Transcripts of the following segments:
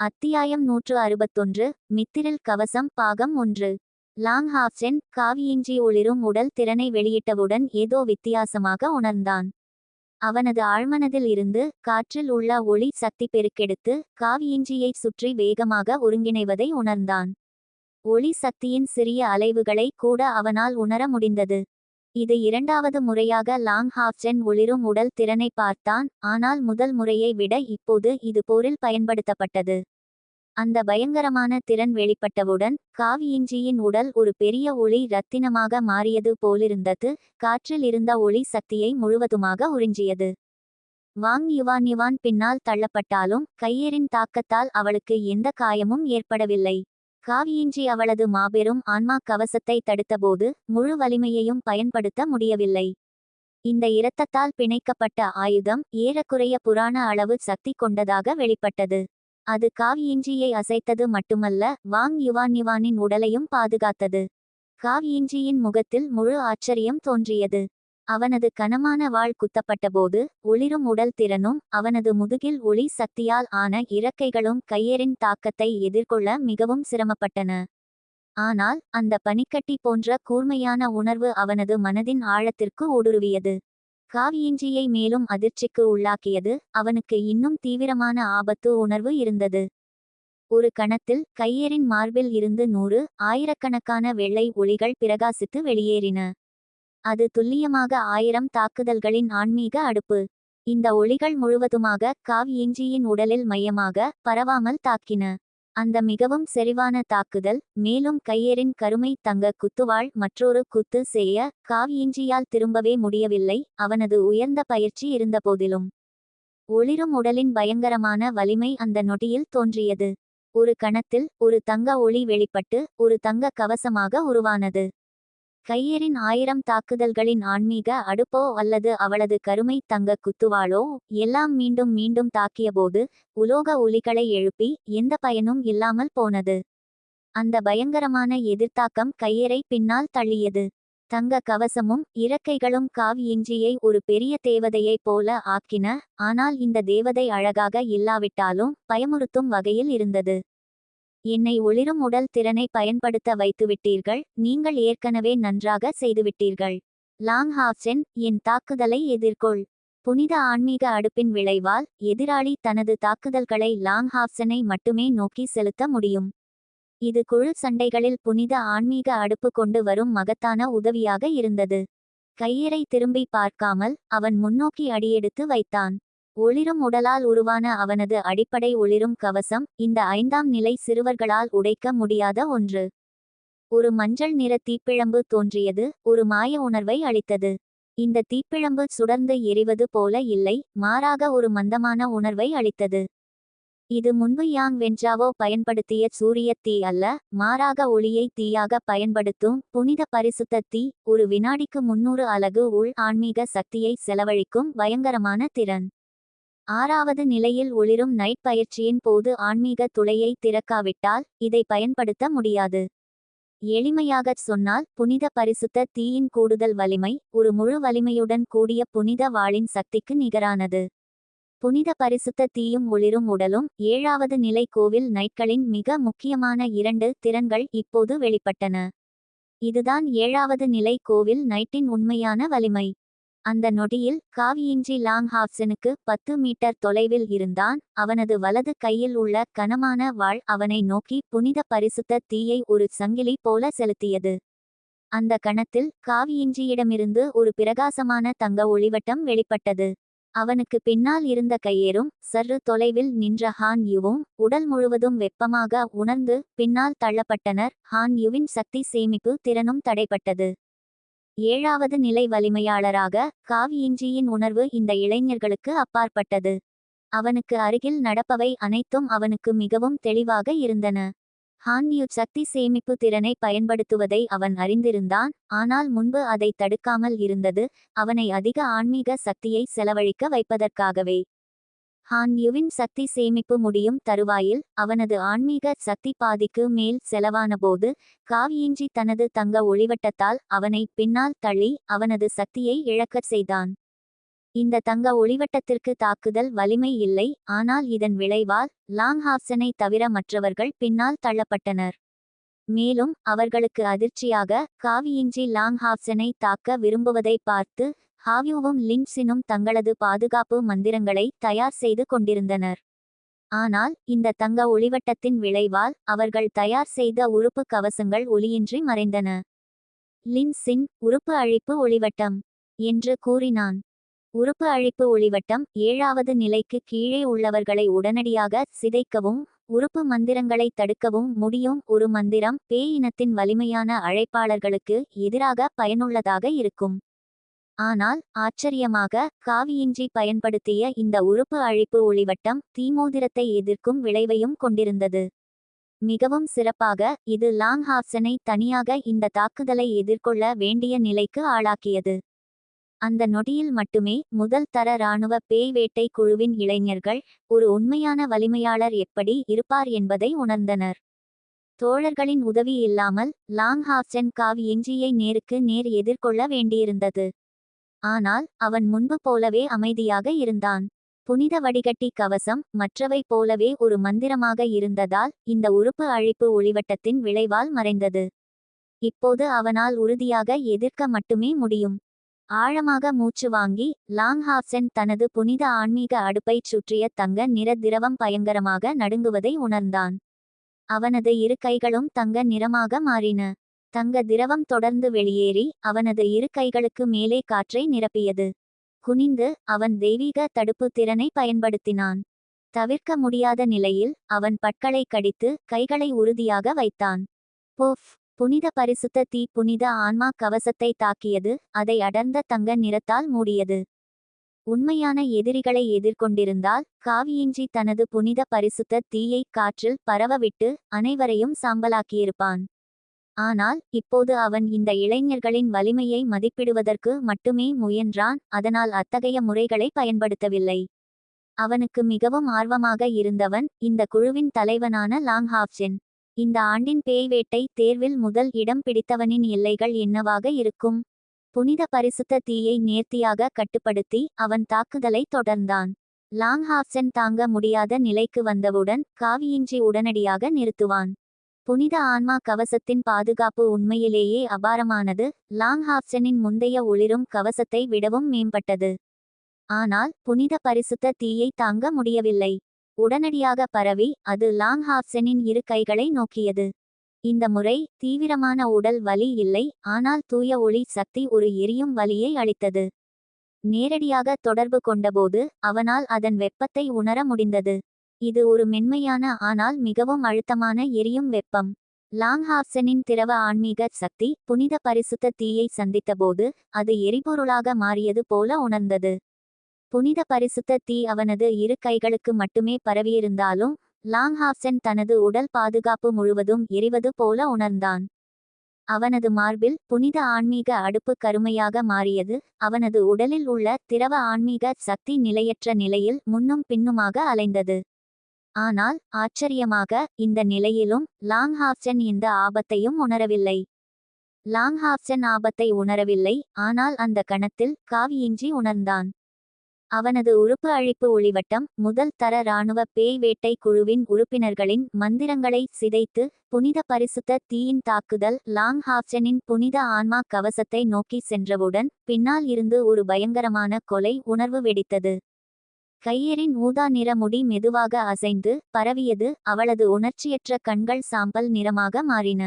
அத்தியாயம் நூற்று அறுபத்தொன்று மித்திரில் கவசம் பாகம் ஒன்று. லாங் ஹாப்சென் காவியின்றி ஒளிரும் உடல் திறனை வெளியிட்டவுடன் ஏதோ வித்தியாசமாக உணர்ந்தான். அவனது ஆழ்மனதில் இருந்து காற்றில் உள்ள ஒளி சக்தி பெருக்கெடுத்து காவியின்றியை சுற்றி வேகமாக ஒருங்கிணைவதை உணர்ந்தான். ஒளி சக்தியின் சிறிய அலைவுகளை கூட அவனால் உணர முடிந்தது. இது இரண்டாவது முறையாக லாங் ஹாஃப்ஜென் ஒளிரும் உடல் திறனை பார்த்தான் ஆனால் முதல் முறையை விட இப்போது இது போரில் பயன்படுத்தப்பட்டது. அந்த பயங்கரமான திறன் வெளிப்பட்டவுடன் காவியின்றியின் உடல் ஒரு பெரிய ஒளி ரத்தினமாக மாறியது போலிருந்தது காற்றில் இருந்த ஒளி சக்தியை முழுவதுமாக உறிஞ்சியது. வாங் யுவான் யுவான் பின்னால் தள்ளப்பட்டாலும் கையேறின் தாக்கத்தால் அவளுக்கு எந்த காயமும் ஏற்படவில்லை. காவியின்றி அவளது மாபெரும் ஆன்மா கவசத்தை தடுத்தபோது முழு வலிமையையும் பயன்படுத்த முடியவில்லை. இந்த இரத்தத்தால் பிணைக்கப்பட்ட ஆயுதம் ஏறக்குறைய புராண அளவு சக்தி கொண்டதாக வெளிப்பட்டது. அது காவியின்றியை அசைத்தது மட்டுமல்ல வாங் யுவான் யுவானின் உடலையும் பாதுகாத்தது. காவியின்றியின் முகத்தில் முழு ஆச்சரியம் தோன்றியது. அவனது கனமான வாள் குத்தப்பட்டபோது ஒளிரும் உடல் திறனும் அவனது முதுகில் ஒளி சக்தியால் ஆன இறக்கைகளும் கையேறின் தாக்கத்தை எதிர்கொள்ள மிகவும் சிரமப்பட்டன. ஆனால் அந்த பனிக்கட்டி போன்ற கூர்மையான உணர்வு அவனது மனதின் ஆழத்திற்கு ஊடுருவியது. காவியின்றியை மேலும் அதிர்ச்சிக்கு உள்ளாக்கியது. அவனுக்கு இன்னும் தீவிரமான ஆபத்து உணர்வு இருந்தது. ஒரு கணத்தில் கையேறின் மார்பில் இருந்து நூறு ஆயிரக்கணக்கான வெள்ளை ஒளிகள் பிரகாசித்து வெளியேறின. அது துல்லியமாக ஆயிரம் தாக்குதல்களின் ஆன்மீக அடுப்பு. இந்த ஒளிகள் முழுவதுமாக காவியின்றியின் உடலில் மையமாக பரவாமல் தாக்கின. அந்த மிகவும் செறிவான தாக்குதல் மேலும் கையேறின் கருமை தங்க குத்துவாள் மற்றொரு குத்து செய்ய காவியின்றியால் திரும்பவே முடியவில்லை அவனது உயர்ந்த பயிற்சி இருந்தபோதிலும். ஒளிரும் உடலின் பயங்கரமான வலிமை அந்த நொடியில் தோன்றியது. ஒரு கணத்தில் ஒரு தங்க ஒளி வெளிப்பட்டு ஒரு தங்க கவசமாக உருவானது. கையரின் ஆயிரம் தாக்குதல்களின் ஆன்மீக அடுப்போ அல்லது அவளது கருமை தங்க குத்துவாளோ? எல்லாம் மீண்டும் மீண்டும் தாக்கியபோது உலோக ஒலிகளை எழுப்பி எந்த பயனும் இல்லாமல் போனது. அந்த பயங்கரமான எதிர்த்தாக்கம் கையரை பின்னால் தள்ளியது. தங்க கவசமும் இறக்கைகளும் காவியின்றியை ஒரு பெரிய தேவதையைப் போல ஆக்கின. ஆனால் இந்த தேவதை அழகாக இல்லாவிட்டாலும் பயமுறுத்தும் வகையில் இருந்தது. என்னை ஒளிரும் உடல் திறனை பயன்படுத்த வைத்துவிட்டீர்கள். நீங்கள் ஏற்கனவே நன்றாக செய்துவிட்டீர்கள். லாங் ஹாப்சென் என் தாக்குதலை எதிர்கொள். புனித ஆன்மீக அடுப்பின் விளைவால் எதிராளி தனது தாக்குதல்களை லாங் ஹாப்சனை மட்டுமே நோக்கி செலுத்த முடியும். இது குழு சண்டைகளில் புனித ஆன்மீக அடுப்பு கொண்டு வரும் மகத்தான உதவியாக இருந்தது. கையறை திரும்பி பார்க்காமல் அவன் முன்னோக்கி அடியெடுத்து வைத்தான். ஒளிரும் உடலால் உருவான அவனது அடிப்படை ஒளிரும் கவசம் இந்த ஐந்தாம் நிலை சிறுவர்களால் உடைக்க முடியாத ஒன்று. ஒரு மஞ்சள் நிற தீப்பிழம்பு தோன்றியது ஒரு மாய உணர்வை அளித்தது. இந்த தீப்பிழம்பு சுடர்ந்து எரிவது போல இல்லை மாறாக ஒரு மந்தமான உணர்வை அளித்தது. இது முன்பு யாங் வென்றாவோ பயன்படுத்திய சூரிய தீ அல்ல மாறாக ஒளியை தீயாக பயன்படுத்தும் புனித பரிசுத்த தீ ஒரு வினாடிக்கு முன்னூறு அலகு உள் ஆன்மீக சக்தியை செலவழிக்கும் பயங்கரமான திறன். ஆறாவது நிலையில் ஒளிரும் நைட் பயிற்சியின் போது ஆன்மீக துளையை திறக்காவிட்டால் இதை பயன்படுத்த முடியாது. எளிமையாகச் சொன்னால் புனித பரிசுத்த தீயின் கூடுதல் வலிமை ஒரு முழு வலிமையுடன் கூடிய புனித வாளின் சக்திக்கு நிகரானது. புனித பரிசுத்த தீயும் ஒளிரும் உடலும் ஏழாவது நிலை கோவில் நைட்களின் மிக முக்கியமான இரண்டு திறன்கள் இப்போது வெளிப்பட்டன. இதுதான் ஏழாவது நிலை கோவில் நைட்டின் உண்மையான வலிமை. அந்த நொடியில் காவியின்றி லாங் ஹாப்சனுக்கு பத்து மீட்டர் தொலைவில் இருந்தான். அவனது வலது கையில் உள்ள கனமான வாள் அவனை நோக்கி புனித பரிசுத்த தீயை ஒரு சங்கிலி போல செலுத்தியது. அந்த கணத்தில் காவியின்றியிடமிருந்து ஒரு பிரகாசமான தங்க ஒளிவட்டம் வெளிப்பட்டது. அவனுக்கு பின்னால் இருந்த கையேறும் சற்று தொலைவில் நின்ற ஹான் யுவும் உடல் முழுவதும் வெப்பமாக உணர்ந்து பின்னால் தள்ளப்பட்டனர். ஹான் யுவின் சக்தி சேமிப்பு திறனும் தடைப்பட்டது. ஏழாவது நிலை வலிமையாளராக காவியின்றியின் உணர்வு இந்த இளைஞர்களுக்கு அப்பாற்பட்டது. அவனுக்கு அருகில் நடப்பவை அனைத்தும் அவனுக்கு மிகவும் தெளிவாக இருந்தன. ஹான்யூ சக்தி சேமிப்பு திறனை பயன்படுத்துவதை அவன் அறிந்திருந்தான் ஆனால் முன்பு அதை தடுக்காமல் இருந்தது அவனை அதிக ஆன்மீக சக்தியை செலவழிக்க வைப்பதற்காகவே. ஹான் யுவின் சக்தி சேமிப்பு முடியும் தருவாயில் அவனது ஆன்மீக சக்தி பாதிக்கு மேல் செலவானபோது காவியின்றி தனது தங்க ஒளிவட்டத்தால் அவனை பின்னால் தள்ளி அவனது சக்தியை இழக்கச் செய்தான். இந்த தங்க ஒளிவட்டத்திற்கு தாக்குதல் வலிமை இல்லை ஆனால் இதன் விளைவால் லாங்ஹாப்சனை தவிர மற்றவர்கள் பின்னால் தள்ளப்பட்டனர். மேலும் அவர்களுக்கு அதிர்ச்சியாக காவியின்றி லாங்ஹாப்சனை தாக்க விரும்புவதை பார்த்து ஹாவியோவும் லின்சினும் தங்களது பாதுகாப்பு மந்திரங்களை தயார் செய்து கொண்டிருந்தனர். ஆனால் இந்த தங்க ஒளிவட்டத்தின் விளைவால் அவர்கள் தயார் செய்த உறுப்பு கவசங்கள் ஒளியின்றி மறைந்தன. லின்சின் உறுப்பு அழிப்பு ஒளிவட்டம் என்று கூறினான். உறுப்பு அழிப்பு ஒளிவட்டம் ஏழாவது நிலைக்கு கீழே உள்ளவர்களை உடனடியாக சிதைக்கவும் உறுப்பு மந்திரங்களை தடுக்கவும் முடியும். ஒரு மந்திரம் பேய் இனத்தின் வலிமையான அழைப்பாளர்களுக்கு எதிராக பயனுள்ளதாக இருக்கும். ஆனால் ஆச்சரியமாக காவியின்றி பயன்படுத்திய இந்த உறுப்பு அழிப்பு ஒளிவட்டம் தீமோதிரத்தை எதிர்க்கும் விளைவையும் கொண்டிருந்தது. மிகவும் சிறப்பாக இது லாங் ஹாப்சனை தனியாக இந்த தாக்குதலை எதிர்கொள்ள வேண்டிய நிலைக்கு ஆளாக்கியது. அந்த நொடியில் மட்டுமே முதல் தர இராணுவ பேய் வேட்டை குழுவின் இளைஞர்கள் ஒரு உண்மையான வலிமையாளர் எப்படி இருப்பார் என்பதை உணர்ந்தனர். தோழர்களின் உதவி இல்லாமல் லாங் ஹாப்சன் காவி நேருக்கு நேர் எதிர்கொள்ள வேண்டியிருந்தது. ஆனால் அவன் முன்பு போலவே அமைதியாக இருந்தான். புனித வடிகட்டி கவசம் மற்றவை போலவே ஒரு மந்திரமாக இருந்ததால் இந்த உறுப்பு அழிப்பு ஒளிவட்டத்தின் விளைவால் மறைந்தது. இப்போது அவனால் உறுதியாக எதிர்க்க மட்டுமே முடியும். ஆழமாக மூச்சு வாங்கி லாங் ஹாப்சன் தனது புனித ஆன்மீக அடுப்பைச் சுற்றிய தங்க நிற திரவம் பயங்கரமாக நடுங்குவதை உணர்ந்தான். அவனது இரு கைகளும் தங்க நிறமாக மாறின. தங்க திரவம் தொடர்ந்து வெளியேறி அவனது இரு கைகளுக்கு மேலே காற்றை நிரப்பியது. குனிந்து அவன் தெய்வீக தடுப்பு திறனை பயன்படுத்தினான். தவிர்க்க முடியாத நிலையில் அவன் பட்களை கடித்து கைகளை உறுதியாக வைத்தான். போஃப்! புனித பரிசுத்த தீ புனித ஆன்மா கவசத்தை தாக்கியது அதை அடர்ந்த தங்க நிறத்தால் மூடியது. உண்மையான எதிரிகளை எதிர்கொண்டிருந்தால் காவியின்றி தனது புனித பரிசுத்த தீயை காற்றில் பரவவிட்டு அனைவரையும் சாம்பலாக்கியிருப்பான். ஆனால் இப்போது அவன் இந்த இளைஞர்களின் வலிமையை மதிப்பிடுவதற்கு மட்டுமே முயன்றான் அதனால் அத்தகைய முறைகளை பயன்படுத்தவில்லை. அவனுக்கு மிகவும் ஆர்வமாக இருந்தவன் இந்த குழுவின் தலைவனான லாங் ஹாப்சென் இந்த ஆண்டின் பேய் வேட்டை தேர்வில் முதல் இடம் பிடித்தவனின் எல்லைகள் என்னவாக இருக்கும்? புனித பரிசுத்த தீயை நேர்த்தியாக கட்டுப்படுத்தி அவன் தாக்குதலை தொடர்ந்தான். லாங் ஹாப்சன் தாங்க முடியாத நிலைக்கு வந்தவுடன் காவியின்றி உடனடியாக நிறுத்துவான். புனித ஆன்மா கவசத்தின் பாதுகாப்பு உண்மையிலேயே அபாரமானது. லாங் ஹாப்சனின் முந்தைய ஒளிரும் கவசத்தை விடவும் மேம்பட்டது. ஆனால் புனித பரிசுத்த தீயை தாங்க முடியவில்லை. உடனடியாக பரவி அது லாங் ஹாப்சனின் இரு கைகளை நோக்கியது. இந்த முறை தீவிரமான உடல் வலி இல்லை ஆனால் தூய ஒளி சக்தி ஒரு எரியும் வலியை அளித்தது. நேரடியாக தொடர்பு கொண்டபோது அவனால் அதன் வெப்பத்தை உணர முடிந்தது. இது ஒரு மென்மையான ஆனால் மிகவும் அழுத்தமான எரியும் வெப்பம். லாங்ஹாப்சனின் திரவ ஆன்மீக சக்தி புனித பரிசுத்த தீயை சந்தித்தபோது அது எரிபொருளாக மாறியது போல உணர்ந்தது. புனித பரிசுத்த தீ அவனது இரு கைகளுக்கு மட்டுமே பரவியிருந்தாலும் லாங்ஹாப்சன் தனது உடல் பாதுகாப்பு முழுவதும் எரிவது போல உணர்ந்தான். அவனது மார்பில் புனித ஆன்மீக அடுப்பு கருமையாக மாறியது அவனது உடலில் உள்ள திரவ ஆன்மீக சக்தி நிலையற்ற நிலையில் முன்னும் பின்னுமாக அலைந்தது. ஆனால் ஆச்சரியமாக இந்த நிலையிலும் லாங்ஹாப்சன் இந்த ஆபத்தையும் உணரவில்லை. லாங்ஹாப்சன் ஆபத்தை உணரவில்லை ஆனால் அந்த கணத்தில் காவியின்றி உணர்ந்தான். அவனது உறுப்பு அழிப்பு ஒளிவட்டம் முதல் தர இராணுவ பேய் வேட்டை குழுவின் உறுப்பினர்களின் மந்திரங்களை சிதைத்து புனித பரிசுத்த தீயின் தாக்குதல் லாங் ஹாப்சனின் புனித ஆன்மா கவசத்தை நோக்கி சென்றவுடன் பின்னால் இருந்து ஒரு பயங்கரமான கொலை உணர்வு வெடித்தது. கையரின் ஊதா நிற முடி மெதுவாக அசைந்து பரவியது. அவளது உணர்ச்சியற்ற கண்கள் சாம்பல் நிறமாக மாறின.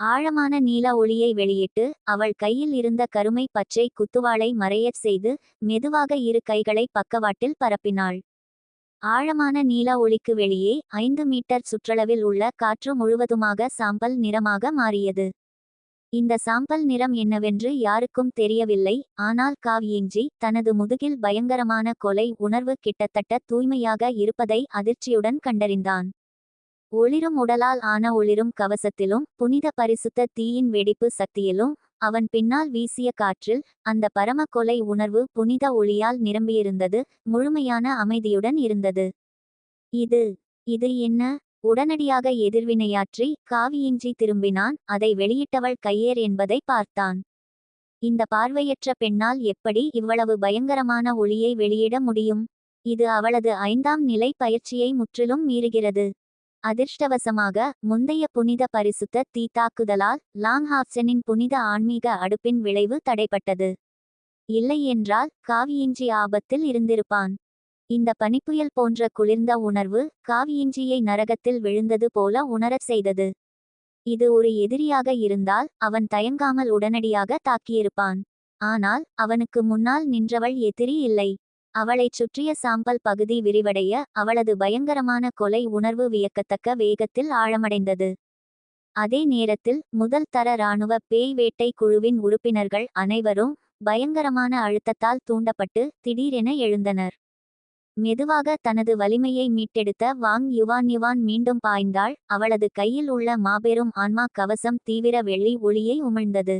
ஆழமான நீல ஒளியை வெளியிட்டு அவள் கையில் இருந்த கருமை பச்சை குத்துவாளை மறையச் செய்து மெதுவாக இரு கைகளை பக்கவாட்டில் பரப்பினாள். ஆழமான நீல ஒளிக்கு வெளியே ஐந்து மீட்டர் சுற்றளவில் உள்ள காற்று முழுவதுமாக சாம்பல் நிறமாக மாறியது. இந்த சாம்பல் நிறம் என்னவென்று யாருக்கும் தெரியவில்லை. ஆனால் காவியஞ்சி தனது முதுகில் பயங்கரமான கொலை உணர்வு கிட்டத்தட்ட தூய்மையாக இருப்பதை அதிர்ச்சியுடன் கண்டறிந்தான். ஒளிரும் உடலால் ஆன ஒளிரும் கவசத்திலும் புனித பரிசுத்த தீயின் வெடிப்பு சக்தியிலும் அவன் பின்னால் வீசிய காற்றில் அந்த பரம கொலை உணர்வு புனித ஒளியால் நிரம்பியிருந்தது முழுமையான அமைதியுடன் இருந்தது. இது இது என்ன? உடனடியாக எதிர்வினையாற்றி காவியின்றி திரும்பினான். அதை வெளியிட்டவள் கையேர் என்பதை பார்த்தான். இந்த பார்வையற்ற பெண்ணால் எப்படி இவ்வளவு பயங்கரமான ஒளியை வெளியிட முடியும்? இது அவளது ஐந்தாம் நிலை பயிற்சியை முற்றிலும் மீறுகிறது. அதிர்ஷ்டவசமாக முந்தைய புனித பரிசுத்த தீத்தாக்குதலால் லாங்ஹாப்சனின் புனித ஆன்மீக அடுப்பின் விளைவு தடைப்பட்டது. இல்லையென்றால் காவியின்றி ஆபத்தில் இருந்திருப்பான். இந்த பனிப்புயல் போன்ற குளிர்ந்த உணர்வு காவியின்றியை நரகத்தில் விழுந்தது போல உணரச் செய்தது. இது ஒரு எதிரியாக இருந்தால் அவன் தயங்காமல் உடனடியாக தாக்கியிருப்பான். ஆனால் அவனுக்கு முன்னால் நின்றவள் எதிரி இல்லை. அவளைச் சுற்றிய சாம்பல் பகுதி விரிவடைய அவளது பயங்கரமான கொலை உணர்வு வியக்கத்தக்க வேகத்தில் ஆழமடைந்தது. அதே நேரத்தில் முதல் தர இராணுவ பேய் வேட்டை குழுவின் உறுப்பினர்கள் அனைவரும் பயங்கரமான அழுத்தத்தால் தூண்டப்பட்டு திடீரென எழுந்தனர். மெதுவாக தனது வலிமையை மீட்டெடுத்த வாங் யுவான் யுவான் மீண்டும் பாய்ந்தாள். அவளது கையில் உள்ள மாபெரும் ஆன்மா கவசம் தீவிர வெள்ளி ஒளியை உமிழ்ந்தது.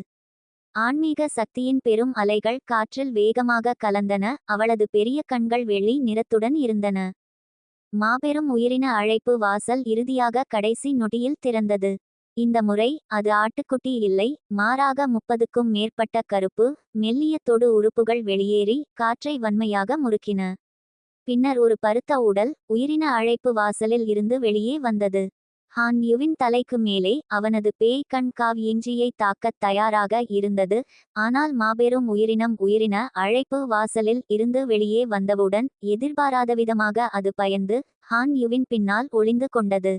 ஆன்மீக சக்தியின் பெரும் அலைகள் காற்றில் வேகமாக கலந்தன. அவளது பெரிய கண்கள் வெள்ளி நிறத்துடன் இருந்தன. மாபெரும் உயிரின அழைப்பு வாசல் இறுதியாக கடைசி நொடியில் திறந்தது. இந்த முறை அது ஆட்டுக்குட்டி இல்லை. மாறாக முப்பதுக்கும் மேற்பட்ட கருப்பு மெல்லிய தொடு உறுப்புகள் வெளியேறி காற்றை வன்மையாக முறுக்கின. பின்னர் ஒரு பருத்த உடல் உயிரின அழைப்பு வாசலில் இருந்து வெளியே வந்தது. ஹான் யுவின் தலைக்கு மேலே அவனது பேய் கண் காவ் இஞ்சியை தாக்கத் தயாராக இருந்தது. ஆனால் மாபெரும் உயிரினம் உயிரின அழைப்பு வாசலில் இருந்து வெளியே வந்தவுடன் எதிர்பாராதவிதமாக அது பயந்து ஹான் யுவின் பின்னால் ஒளிந்து கொண்டது.